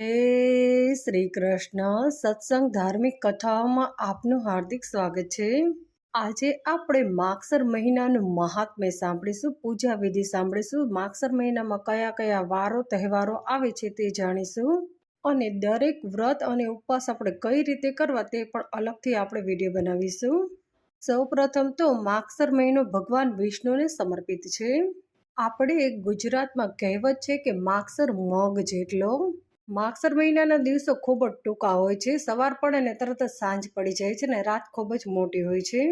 હે શ્રી કૃષ્ણ સત્સંગ ધાર્મિક કથાઓમાં આપનું હાર્દિક સ્વાગત છે. આજે આપણે માગસર મહિનાનું મહાત્મ્ય સાંભળીશું, પૂજા વિધિ સાંભળીશું. માગસર મહિનામાં કયા કયા વારો, તહેવારો આવે છે તે જાણીશું અને દરેક વ્રત અને ઉપવાસ આપણે કઈ રીતે કરવા તે પણ અલગથી આપણે વીડિયો બનાવીશું. સૌપ્રથમ તો માગસર મહિનો ભગવાન વિષ્ણુને સમર્પિત છે. આપણે ગુજરાતમાં કહેવત છે કે માગસર મગ જેટલો. માગસર મહિનાના દિવસો ખૂબ જ ટૂંકા હોય છે. સવાર પડે ને તરત જ સાંજ પડી જાય છે ને રાત ખૂબ જ મોટી હોય છે.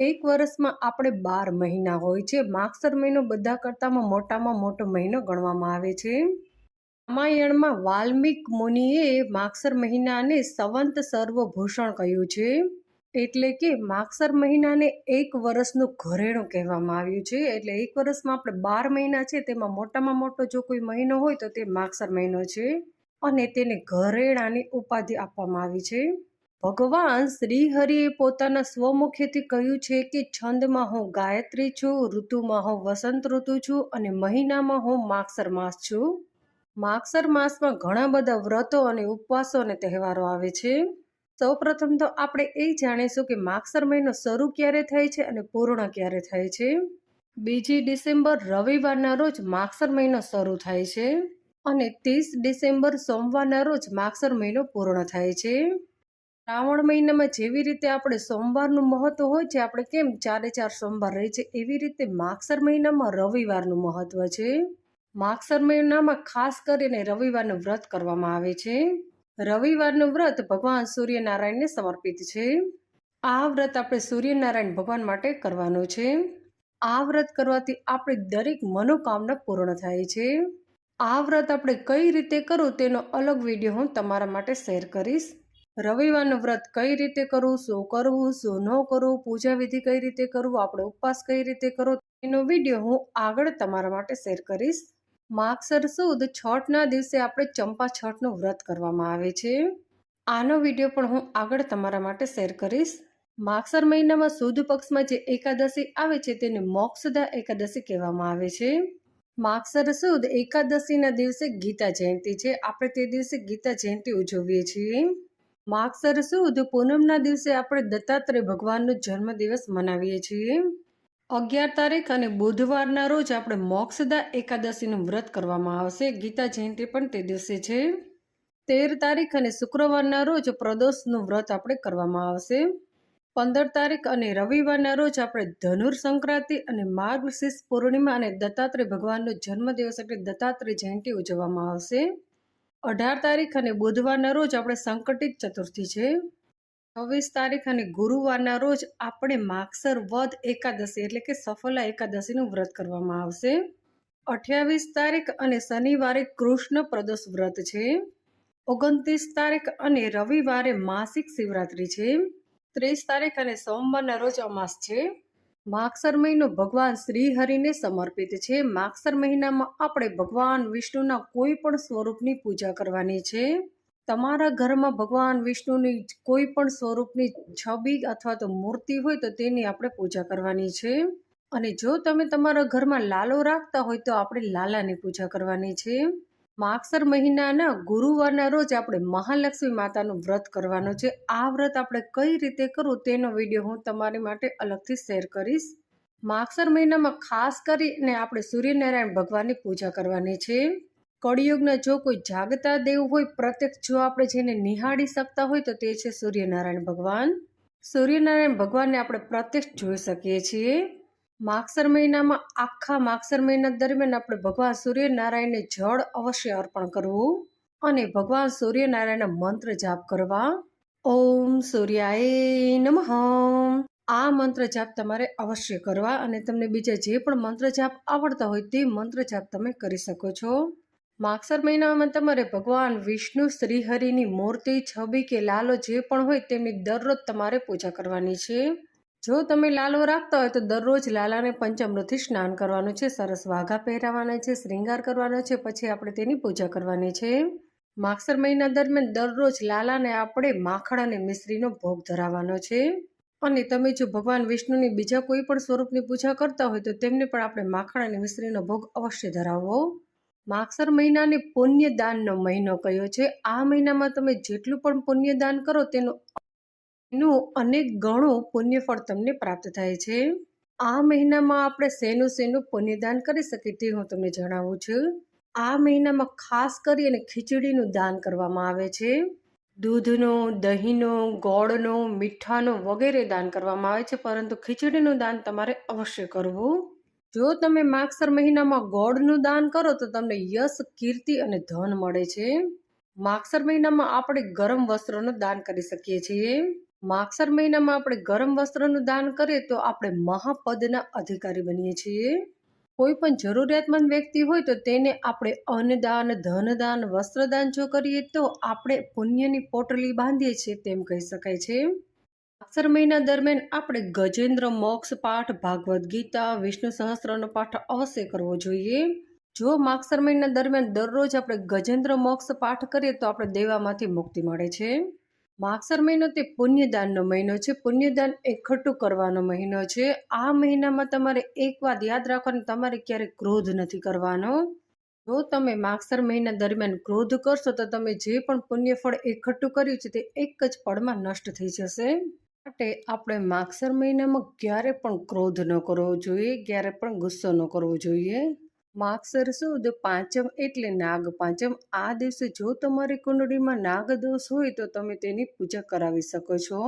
એક વર્ષમાં આપણે બાર મહિના હોય છે. માગસર મહિનો બધા કરતામાં મોટામાં મોટો મહિનો ગણવામાં આવે છે. રામાયણમાં વાલ્મિક મુનિએ માગસર મહિનાને સંવંત સર્વભૂષણ કહ્યું છે. એટલે કે માગસર મહિનાને એક વર્ષનું ઘરેણું કહેવામાં આવ્યું છે. એટલે એક વર્ષમાં આપણે બાર મહિના છે. તેમાં મોટામાં મોટો જો કોઈ મહિનો હોય તો તે માગસર મહિનો છે. અને તેને ઘરેણાની ઉપાધિ આપવામાં આવી છે. ભગવાન શ્રી હરિએ પોતાના સ્વમુખેથી કહ્યું છે કે, છંદમાં હું ગાયત્રી છું, ઋતુમાં હું વસંત ઋતુ છું અને મહિનામાં હું માગસર માસ છું. માગસર માસમાં ઘણા બધા વ્રતો અને ઉપવાસો અને તહેવારો આવે છે. સૌપ્રથમ તો આપણે એ જાણીશું કે માગસર મહિનો શરૂ ક્યારે થાય છે અને પૂર્ણ ક્યારે થાય છે. બીજી ડિસેમ્બર રવિવારના રોજ માગસર મહિનો શરૂ થાય છે. અને ત્રીસ ડિસેમ્બર સોમવારના રોજ માગસર મહિનો પૂર્ણ થાય છે. શ્રાવણ મહિનામાં જેવી રીતે આપણે સોમવારનું મહત્વ હોય છે, આપણે કેમ ચારે ચાર સોમવાર રહે છે, એવી રીતે માગસર મહિનામાં રવિવારનું મહત્વ છે. માગસર મહિનામાં ખાસ કરીને રવિવારનું વ્રત કરવામાં આવે છે. રવિવારનું વ્રત ભગવાન સૂર્યનારાયણને સમર્પિત છે. આ વ્રત આપણે સૂર્યનારાયણ ભગવાન માટે કરવાનું છે. આ વ્રત કરવાથી આપણી દરેક મનોકામના પૂર્ણ થાય છે. આ વ્રત આપણે કઈ રીતે કરવું તેનો અલગ વીડિયો હું તમારા માટે શેર કરીશ. રવિવારનું વ્રત કઈ રીતે કરવું, શું કરવું, શું ન કરવું, પૂજા વિધિ કઈ રીતે કરવું, આપણે ઉપવાસ કઈ રીતે કરવો એનો વીડિયો હું આગળ તમારા માટે શેર કરીશ. માગસર સુદ છઠના દિવસે આપણે ચંપા છઠનું વ્રત કરવામાં આવે છે. આનો વીડિયો પણ હું આગળ તમારા માટે શેર કરીશ. માગસર મહિનામાં સુદ પક્ષમાં જે એકાદશી આવે છે તેને મોક્ષદા એકાદશી કહેવામાં આવે છે. માગસર સુદ એકાદશીના દિવસે ગીતા જયંતિ છે. આપણે તે દિવસે ગીતા જયંતિ ઉજવીએ છીએ. માગસર સુદ પૂનમના દિવસે આપણે દત્તાત્રેય ભગવાનનો જન્મદિવસ મનાવીએ છીએ. અગિયાર તારીખ અને બુધવારના રોજ આપણે મોક્ષદા એકાદશીનું વ્રત કરવામાં આવશે. ગીતા જયંતિ પણ તે દિવસે છે. તેર તારીખ અને શુક્રવારના રોજ પ્રદોષનું વ્રત આપણે કરવામાં આવશે. પંદર તારીખ અને રવિવારના રોજ આપણે ધનુર સંક્રાંતિ અને માર્ગશીર્ષ પૂર્ણિમા અને દત્તાત્રેય ભગવાનનો જન્મદિવસ એટલે દત્તાત્રેય જયંતિ ઉજવવામાં આવશે. અઢાર તારીખ અને બુધવારના રોજ આપણે સંકટિત ચતુર્થી છે. છવ્વીસ તારીખ અને ગુરુવારના રોજ આપણે માગસર વધ એકાદશી એટલે કે સફલા એકાદશીનું વ્રત કરવામાં આવશે. અઠ્યાવીસ તારીખ અને શનિવારે કૃષ્ણ પ્રદોષ વ્રત છે. ઓગણત્રીસ તારીખ અને રવિવારે માસિક શિવરાત્રિ છે. ત્રીસ તારીખ અને સોમવારના રોજ અમાસ છે. માગસર મહિનો ભગવાન શ્રી હરિને સમર્પિત છે. માગસર મહિનામાં આપણે ભગવાન વિષ્ણુના કોઈ પણ સ્વરૂપની પૂજા કરવાની છે. તમારા ઘરમાં ભગવાન વિષ્ણુની કોઈ પણ સ્વરૂપની છબી અથવા તો મૂર્તિ હોય તો તેની આપણે પૂજા કરવાની છે. અને જો તમે તમારા ઘરમાં લાલો રાખતા હોય તો આપણે લાલાની પૂજા કરવાની છે. માગસર મહિનાના ગુરુવારના રોજ આપણે મહાલક્ષ્મી માતાનું વ્રત કરવાનું છે. આ વ્રત આપણે કઈ રીતે કરવું તેનો વીડિયો હું તમારી માટે અલગથી શેર કરીશ. માગસર મહિનામાં ખાસ કરીને આપણે સૂર્યનારાયણ ભગવાનની પૂજા કરવાની છે. કળિયુગના જો કોઈ જાગતા દેવ હોય, પ્રત્યક્ષ જો આપણે જેને નિહાળી શકતા હોય, તો તે છે સૂર્યનારાયણ ભગવાન. સૂર્યનારાયણ ભગવાનને આપણે પ્રત્યક્ષ જોઈ શકીએ છીએ. માગસર મહિનામાં, આખા માગસર મહિના દરમિયાન આપણે ભગવાન સૂર્યનારાયણને જળ અવશ્ય અર્પણ કરવું અને ભગવાન સૂર્યનારાયણના મંત્ર જાપ કરવા. ઓમ સૂર્યાય નમઃ. આ મંત્ર જાપ તમારે અવશ્ય કરવા અને તમને બીજા જે પણ મંત્ર જાપ આવડતા હોય તે મંત્ર જાપ તમે કરી શકો છો. માગસર મહિનામાં તમારે ભગવાન વિષ્ણુ શ્રીહરિની મૂર્તિ, છબી કે લાલો જે પણ હોય તેમની દરરોજ તમારે પૂજા કરવાની છે. જો તમે લાલો રાખતા હોય તો દરરોજ લાલાને પંચામૃતથી સ્નાન કરવાનું છે, સરસ વાઘા પહેરાવાના છે શ્રૃંગાર કરવાનો છે, પછી આપણે તેની પૂજા કરવાની છે. માગસર મહિના દરમિયાન દરરોજ લાલાને આપણે માખણ અને મિશ્રીનો ભોગ ધરાવવાનો છે. અને તમે જો ભગવાન વિષ્ણુની બીજા કોઈ પણ સ્વરૂપની પૂજા કરતા હોય તો તેમને પણ આપણે માખણ અને મિશ્રીનો ભોગ અવશ્ય ધરાવવો. માગસર મહિનાને પુણ્યદાનનો મહિનો કયો છે? આ મહિનામાં તમે જેટલું પણ પુણ્યદાન કરો તેનું એનું અનેક ગણું પુણ્યફળ તમને પ્રાપ્ત થાય છે. આ મહિનામાં આપણે શેનું શેનું પુણ્યદાન કરી શકીએ તે હું તમને જણાવું છું. આ મહિનામાં ખાસ કરી અને ખીચડીનું દાન કરવામાં આવે છે. દૂધનો, દહીંનો, ગોળનો, મીઠાનો વગેરે દાન કરવામાં આવે છે, પરંતુ ખીચડીનું દાન તમારે અવશ્ય કરવું. જો તમે માગસર મહિનામાં ગોળનું દાન કરો તો તમને યશ, કીર્તિ અને ધન મળે છે. માગસર મહિનામાં આપણે ગરમ વસ્ત્રોનું દાન કરી શકીએ છીએ. માગસર મહિનામાં આપણે ગરમ વસ્ત્રનું દાન કરીએ તો આપણે મહાપદના અધિકારી બનીએ છીએ. કોઈ પણ જરૂરિયાતમંદ વ્યક્તિ હોય તો તેને આપણે અન્નદાન, ધનદાન, વસ્ત્રદાન જો કરીએ તો આપણે પુણ્યની પોટલી બાંધીએ છીએ તેમ કહી શકાય છે. અક્ષર મહિના દરમિયાન આપણે ગજેન્દ્ર, મોક્ષ પાઠ, ભાગવદ્ ગીતા, વિષ્ણુ સહસ્ત્રનો પાઠ અવશ્ય કરવો જોઈએ. જો માગસર મહિના દરમિયાન દરરોજ આપણે ગજેન્દ્ર, મોક્ષ પાઠ કરીએ તો આપણે દેવામાંથી મુક્તિ મળે છે. માગસર મહિનો તે પુણ્યદાનનો મહિનો છે. પુણ્યદાન એકઠું કરવાનો મહિનો છે. આ મહિનામાં તમારે એક વાત યાદ રાખવાની, તમારે ક્યારેય ક્રોધ નથી કરવાનો. જો તમે માગસર મહિના દરમિયાન ક્રોધ કરશો, તો તમે જે પણ પુણ્યફળ એકઠું કર્યું છે, તે એક જ પળમાં નષ્ટ થઈ જશે. માટે આપણે માગસર મહિનામાં ક્યારે પણ ક્રોધ ન કરવો જોઈએ, ક્યારે પણ ગુસ્સો ન કરવો જોઈએ. માગસર સુદ પાંચમ એટલે નાગ પાંચમ. આ દિવસે જો તમારી કુંડળીમાં નાગ દોષ હોય તો તમે તેની પૂજા કરાવી શકો છો.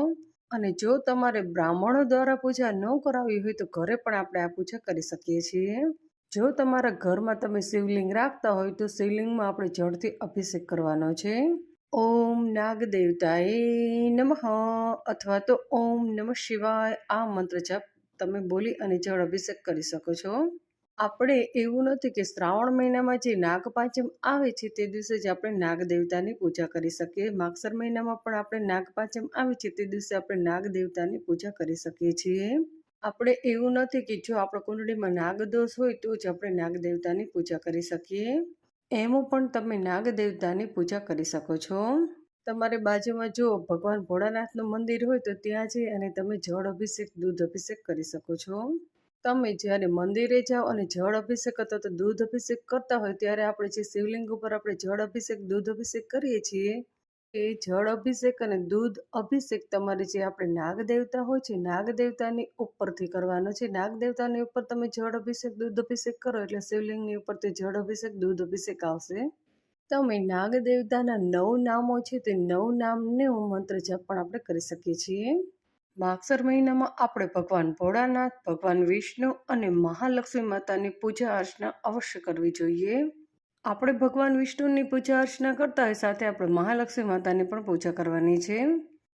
અને જો તમારે બ્રાહ્મણો દ્વારા પૂજા ન કરાવી હોય તો ઘરે પણ આપણે આ પૂજા કરી શકીએ છીએ. જો તમારા ઘરમાં તમે શિવલિંગ રાખતા હોય તો શિવલિંગમાં આપણે જળથી અભિષેક કરવાનો છે. ઓમ નાગ દેવતાએ નમઃ અથવા તો ઓમ નમઃ શિવાય આ મંત્ર જાપ તમે બોલી અને જળ અભિષેક કરી શકો છો. આપણે એવું નથી કે શ્રાવણ મહિનામાં જે નાગપાંચમ આવે છે તે દિવસે જ આપણે નાગ દેવતાની પૂજા કરી શકીએ. માગસર મહિનામાં પણ આપણે નાગપાંચમ આવે છે તે દિવસે આપણે નાગ દેવતાની પૂજા કરી શકીએ છીએ. આપણે એવું નથી કે જો આપણા કુંડળીમાં નાગદોષ હોય તો જ આપણે નાગ દેવતાની પૂજા કરી શકીએ. એમાં પણ તમે નાગ દેવતાની પૂજા કરી શકો છો. તમારી બાજુમાં જો ભગવાન ભોળાનાથનું મંદિર હોય તો ત્યાં જઈ અને તમે જળ અભિષેક, દૂધ અભિષેક કરી શકો છો. તમે જ્યારે મંદિરે જાઓ અને જળ અભિષેક અથવા તો દૂધ અભિષેક કરતા હોય ત્યારે આપણે જે શિવલિંગ ઉપર આપણે જળ અભિષેક, દૂધ અભિષેક કરીએ છીએ, એ જળ અભિષેક અને દૂધ અભિષેક તમારે જે આપણે નાગ દેવતા હોય છે નાગ દેવતાની ઉપરથી કરવાનો છે. નાગ દેવતાની ઉપર તમે જળ અભિષેક, દૂધ અભિષેક કરો એટલે શિવલિંગની ઉપર તે જળ અભિષેક, દૂધ અભિષેક આવશે. તમે નાગ દેવતાના નવ નામો છે, તે નવ નામને મંત્ર જપ પણ આપણે કરી શકીએ છીએ. માગસર મહિનામાં આપણે ભગવાન ભોળાનાથ, ભગવાન વિષ્ણુ અને મહાલક્ષ્મી માતાની પૂજા અર્ચના અવશ્ય કરવી જોઈએ. આપણે ભગવાન વિષ્ણુની પૂજા અર્ચના કરતા હોય સાથે આપણે મહાલક્ષ્મી માતાની પણ પૂજા કરવાની છે.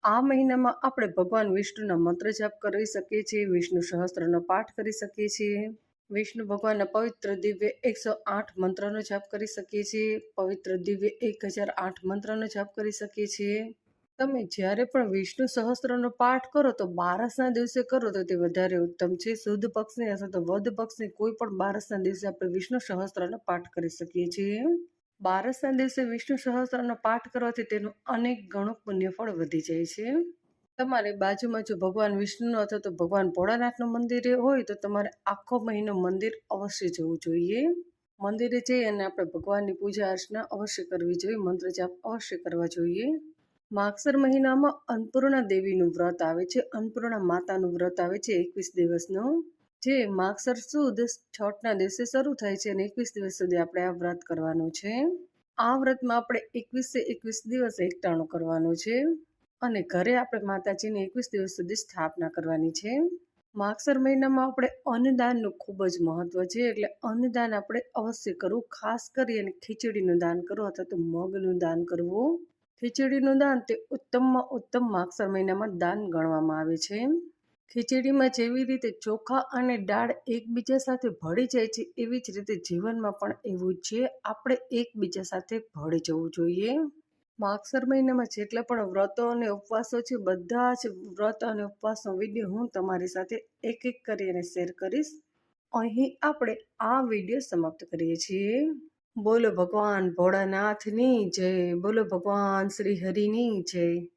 આ મહિનામાં આપણે ભગવાન વિષ્ણુના મંત્ર જાપ કરી શકીએ છીએ, વિષ્ણુ સહસ્ત્રનો પાઠ કરી શકીએ છીએ. વિષ્ણુ ભગવાનના પવિત્ર દિવ્ય એકસો આઠ મંત્રનો જાપ કરી શકીએ છીએ. પવિત્ર દિવ્ય એક હજાર આઠ મંત્રનો જાપ કરી શકીએ છીએ. તમે જ્યારે પણ વિષ્ણુ સહસ્ત્રનો પાઠ કરો તો બારસના દિવસે કરો તો તે વધારે ઉત્તમ છે. શુદ્ધ પક્ષની અથવા તો વધ પક્ષની કોઈ પણ બારસના દિવસે આપણે વિષ્ણુ સહસ્ત્રનો પાઠ કરી શકીએ છીએ. બારસના દિવસે વિષ્ણુ સહસ્ત્રનો પાઠ કરવાથી તેનું અનેક ગણું પુણ્યફળ વધી જાય છે. તમારે બાજુમાં જો ભગવાન વિષ્ણુનું અથવા તો ભગવાન ભોળાનાથનું મંદિર હોય તો તમારે આખો મહિનો મંદિર અવશ્ય જવું જોઈએ. મંદિરે જઈ અને આપણે ભગવાનની પૂજા અર્ચના અવશ્ય કરવી જોઈએ. મંત્ર જાપ અવશ્ય કરવા જોઈએ. માગસર મહિનામાં અન્નપૂર્ણા દેવીનું વ્રત આવે છે. અન્નપૂર્ણા માતાનું વ્રત આવે છે એકવીસ દિવસનું. જે માગસર સુદ છઠના દિવસે શરૂ થાય છે અને એકવીસ દિવસ સુધી આપણે આ વ્રત કરવાનું છે. આ વ્રતમાં આપણે એકવીસે એકવીસ દિવસ એકટાણું કરવાનું છે અને ઘરે આપણે માતાજીની એકવીસ દિવસ સુધી સ્થાપના કરવાની છે. માગસર મહિનામાં આપણે અન્નદાનનું ખૂબ જ મહત્વ છે એટલે અન્નદાન આપણે અવશ્ય કરવું. ખાસ કરી અને ખીચડીનું દાન કરવું અથવા તો મગનું દાન કરવું. ખીચડીનું દાન તે ઉત્તમમાં ઉત્તમ માગસર મહિનામાં દાન ગણવામાં આવે છે. ખીચડીમાં જેવી રીતે ચોખા અને દાળ એકબીજા સાથે ભળી જાય છે, એવી જ રીતે જીવનમાં પણ એવું છે. આપણે એકબીજા સાથે ભળી જવું જોઈએ. માગસર મહિનામાં જેટલા પણ વ્રતો અને ઉપવાસો છે, બધા જ વ્રત અને ઉપવાસનો વીડિયો હું તમારી સાથે એક એક કરીને શેર કરીશ. અહીં આપણે આ વીડિયો સમાપ્ત કરીએ છીએ. બોલો ભગવાન ભોળાનાથની જય બોલો ભગવાન શ્રી હરિની જય.